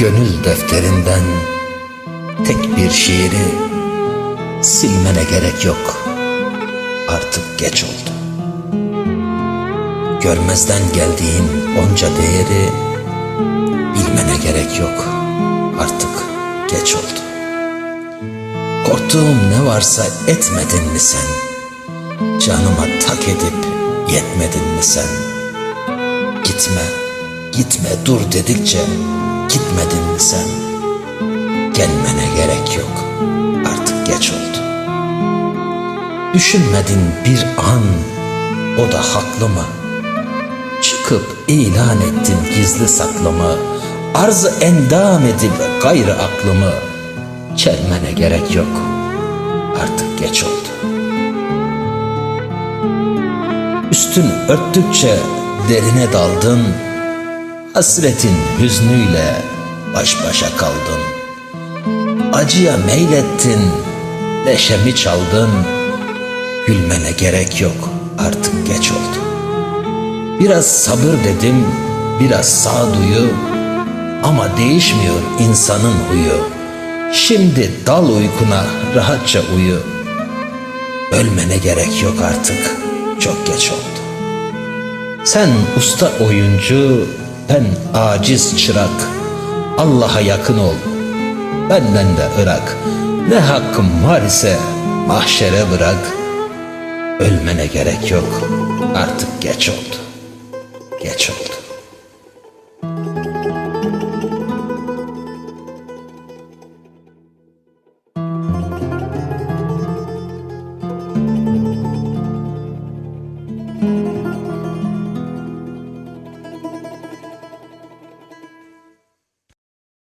Gönül defterinden tek bir şiiri silmene gerek yok. Artık geç oldu. Görmezden geldiğin onca değeri bilmene gerek yok. Artık geç oldu. Korktuğum ne varsa etmedin mi sen? Canıma tak edip yetmedin mi sen? Gitme, gitme dur dedikçe gitmedin mi sen? Gelmene gerek yok, artık geç oldu. Düşünmedin bir an, o da haklı mı? Çıkıp ilan ettin gizli saklımı, arzı endam edip gayrı aklımı. Çelmene gerek yok, artık geç oldu. Üstün örttükçe derine daldın, Hasretin hüznüyle baş başa kaldın. Acıya meylettin, neşemi çaldın. Gülmene gerek yok, artık geç oldu. Biraz sabır dedim, biraz sağduyu. Ama değişmiyor insanın huyu. Şimdi dal uykuna rahatça uyu. Ölmene gerek yok artık, çok geç oldu. Sen usta oyuncu, ben aciz çırak. Allah'a yakın ol, benden de ırak Ne hakkım var ise mahşere bırak. Ölmene gerek yok. Artık geç oldu. Geç oldu.